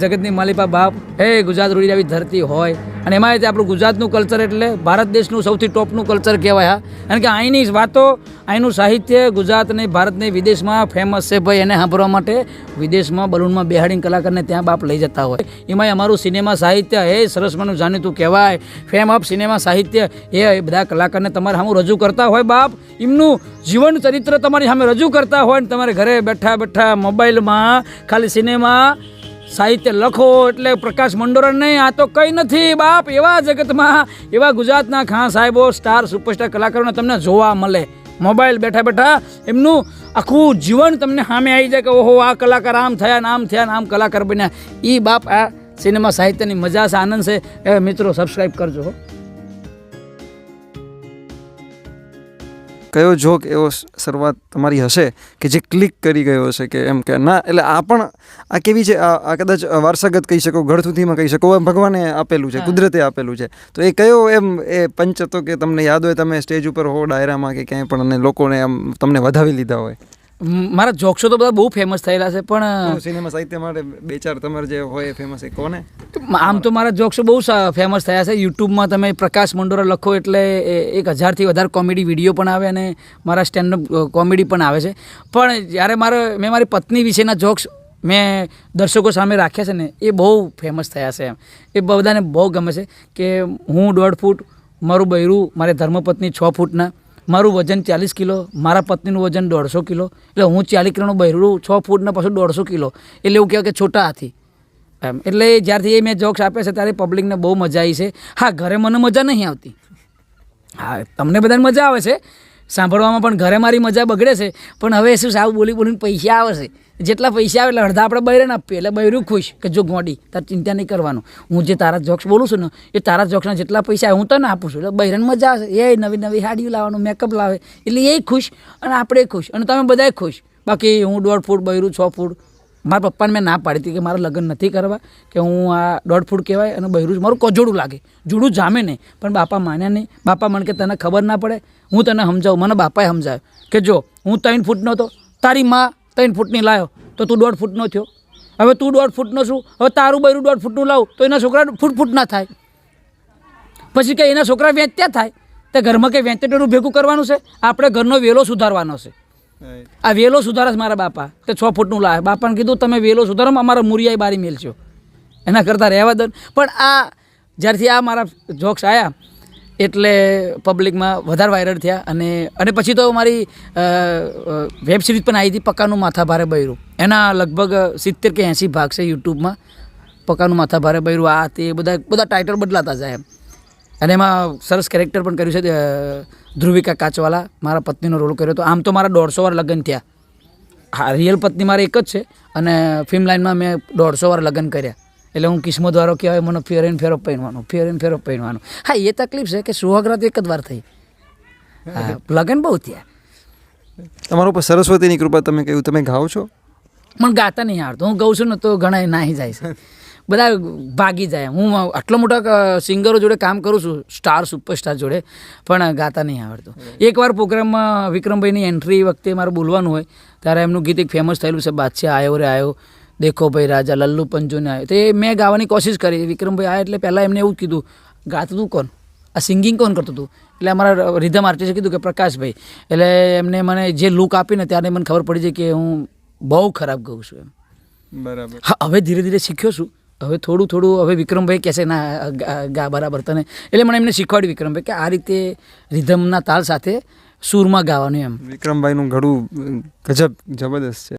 જગતની માલિપા બાપ. હે, ગુજરાત રૂડી આવી ધરતી હોય. અને એમાં તે આપણું ગુજરાતનું કલ્ચર એટલે ભારત દેશનું સૌથી ટોપનું કલ્ચર કહેવાય, હા. કારણ કે અહીંની વાતો અહીંનું સાહિત્ય ગુજરાતને ભારતને વિદેશમાં ફેમસ છે ભાઈ. એને સાંભળવા માટે વિદેશમાં બલૂનમાં બેહાડીને કલાકારને ત્યાં બાપ લઈ જતા હોય. એમાંય અમારું સિનેમા સાહિત્ય, હે, સરસ મને જાણીતું કહેવાય. ફેમ અપ સિનેમા સાહિત્ય, એ બધા કલાકારને તમારે સામે રજૂ કરતા હોય બાપ. એમનું જીવન ચરિત્ર તમારી સામે રજૂ કરતા હોય ને તમારે ઘરે બેઠા બેઠા મોબાઈલમાં, ખાલી સિનેમા સાહિત્ય લખો એટલે પ્રકાશ મંડોરણ નહીં, આ તો કંઈ નથી. બાપ, એવા જગતમાં, એવા ગુજરાતના ખાં સાહેબો, સ્ટાર, સુપરસ્ટાર કલાકારોને તમને જોવા મળે. મોબાઈલ બેઠા બેઠા એમનું આખું જીવન તમને સામે આવી જાય કે ઓહો, આ કલાકાર આમ થયા ને આમ થયા ને આમ કલાકાર બન્યા. એ બાપ આ સિનેમા સાહિત્યની મજા છે, આનંદ છે. એ મિત્રો સબસ્ક્રાઈબ કરજો કયો જોક એવો શરૂઆત તમારી હશે કે જે ક્લિક કરી ગયો હશે કે એમ કે ના એટલે આ પણ આ કેવી છે? આ કદાચ વારસાગત કહી શકો ગળથુથીમાં કહી શકો એમ ભગવાને આપેલું છે કુદરતે આપેલું છે. તો એ કયો એમ એ પંચ હતો કે તમને યાદ હોય તમે સ્ટેજ ઉપર હો ડાયરામાં કે ક્યાંય પણ અને લોકોને આમ તમને વધાવી લીધા હોય? મારા જોક્સો તો બધા બહુ ફેમસ થયેલા છે પણ સિનેમા સાહિત્ય માટે બે ચાર તમારે જે હોય ફેમસ એ કોને? આમ તો મારા જોક્સો બહુ ફેમસ થયા છે. યુટ્યુબમાં તમે પ્રકાશ મંડોરા લખો એટલે એ એક હજારથી વધારે કોમેડી વીડિયો પણ આવે અને મારા સ્ટેન્ડઅપ કોમેડી પણ આવે છે. પણ જ્યારે મારે મેં મારી પત્ની વિશેના જોક્સ મેં દર્શકો સામે રાખ્યા છે ને એ બહુ ફેમસ થયા છે એમ. એ બધાને બહુ ગમે છે કે હું દોઢ ફૂટ મારું બૈરું મારે ધર્મપત્ની છ ફૂટના મારું વજન ચાલીસ કિલો, મારા પત્નીનું વજન દોઢસો કિલો, એટલે હું ચાલીસ કિલોનું બહેરું, છ ફૂટના પાછું દોઢસો કિલો. એટલે એવું કહેવાય કે છોટા હાથી. એમ. એટલે જ્યારથી એ મેં જોક્સ આપ્યા છે, ત્યારે પબ્લિકને બહુ મજા આવી છે. હા, ઘરે મને મજા નહીં આવતી. હા, તમને બધાને મજા આવે છે સાંભળવામાં પણ ઘરે મારી મજા બગડે છે, પણ હવે શું સાવ બોલી બોલીને પૈસા આવે છે. જેટલા પૈસા આવે એટલે અડધા આપણે બૈરાને આપીએ, એટલે બૈરું ખુશ કે જો ગોડી, તાર ચિંતા નહીં કરવાનું. હું જે તારા જોક્સ બોલું છું ને, એ તારા જોક્સના જેટલા પૈસા હું તને આપું છું. એટલે બૈરાને મજા આવે એ નવી નવી સાડીઓ લાવવાનું મેકઅપ લાવે, એટલે એ ખુશ અને આપણે ખુશ અને તમે બધાય ખુશ. બાકી હું દોઢ ફૂટ, બૈરું છ ફૂટ મારા પપ્પાને મેં ના પાડી હતી કે મારા લગ્ન નથી કરવા, કે હું આ દોઢ ફૂટ કહેવાય અને બહેરું મારું કજોડું લાગે. જુડું જામે નહીં. પણ બાપા માન્યા નહીં. બાપા મને કે તને ખબર ના પડે. હું તને સમજાવું. મને બાપાએ સમજાવ્યો કે જો, હું ત્રણ ફૂટનો હતો. તારી માં ત્રણ ફૂટની લાવ્યો તો તું દોઢ ફૂટનો થયો. હવે તું દોઢ ફૂટનો છું. હવે તારું બૈરું દોઢ ફૂટનું લાવું. તો એના છોકરા ફૂટ ફૂટ ના થાય. પછી કે એના છોકરા વેચ્યા થાય. તે ઘરમાં કંઈ વેચેટોનું ભેગું કરવાનું છે? આપણે ઘરનો વેલો સુધારવાનો છે. આ વેલો સુધારસ મારા બાપા. કે છ ફૂટનું લાવે બાપાને કીધું, તમે વેલો સુધારો અમારા મુરિયાઈ બારી મેલશો. એના કરતાં રહેવા દો પણ આ જ્યારથી આ મારા જોક્સ આવ્યા એટલે પબ્લિકમાં વધારે વાયરલ થયા અને અને પછી તો મારી વેબ સિરીઝ પણ આવી હતી, પક્કાનું માથા ભારે બૈરું. એના લગભગ સિત્તેર કે એંસી ભાગ છે યુટ્યુબમાં પક્કાનું માથા ભારે બૈરું. આ તે બધા બધા ટાઇટલ બદલાતા જાય એમ. અને એમાં સરસ કેરેક્ટર પણ કર્યું છે ધ્રુવિકા કાચવાલા મારા પત્નીનો રોલ કર્યો હતો. આમ તો મારા દોઢસો વાર લગ્ન થયા. હા રિયલ પત્ની મારે એક જ છે અને ફિલ્મ લાઇનમાં મેં દોઢસો વાર લગ્ન કર્યા. એટલે હું કિસ્મત વાળો કહેવાય મને ફેર એન્ડ ફેરો પહેરવાનું ફેર એન્ડ ફેરો પહેરવાનું હા એ તકલીફ છે કે સુહાગરાત એક જ વાર થઈ. હા લગ્ન બહુ થયા. તમારા ઉપર સરસ્વતીની કૃપા તમે કહ્યું તમે ગાઓ છો? પણ ગાતા નહીં આવડતું. હું ગાઉં છું ને તો ઘણા નાહી જાય છે. બધા ભાગી જાય. હું આટલો મોટા સિંગરો જોડે કામ કરું છું સ્ટાર સુપરસ્ટાર જોડે પણ ગાતા નહીં આવડતું. એકવાર પ્રોગ્રામમાં વિક્રમભાઈની એન્ટ્રી વખતે મારે બોલવાનું હોય ત્યારે એમનું ગીત એક ફેમસ થયેલું છે બાદશાહ આવ્યો રે આયો દેખો ભાઈ રાજા લલ્લુ પંજોને આવ્યો તો એ મેં ગાવાની કોશિશ કરી. વિક્રમભાઈ આવ્યા એટલે પહેલાં એમને એવું જ કીધું ગાતું તું કોણ? આ સિંગિંગ કોણ કરતું હતું એટલે અમારા રિધમ આર્ટિસ્ટે કીધું કે પ્રકાશભાઈ. એટલે એમને મને જે લુક આપીને ત્યારે મને ખબર પડી જાય કે હું બહુ ખરાબ ગાઉં છું એમ. બરાબર. હા હવે ધીરે ધીરે શીખ્યો છું. હવે થોડું થોડું, હવે વિક્રમભાઈ કહેશે ના ગા બરાબર તને. એટલે મને એમને શીખવાડ્યું વિક્રમભાઈ કે આ રીતે રિધમના તાલ સાથે સૂરમાં ગાવાનું એમ. વિક્રમભાઈનું ઘડું ગજબ, જબરદસ્ત છે.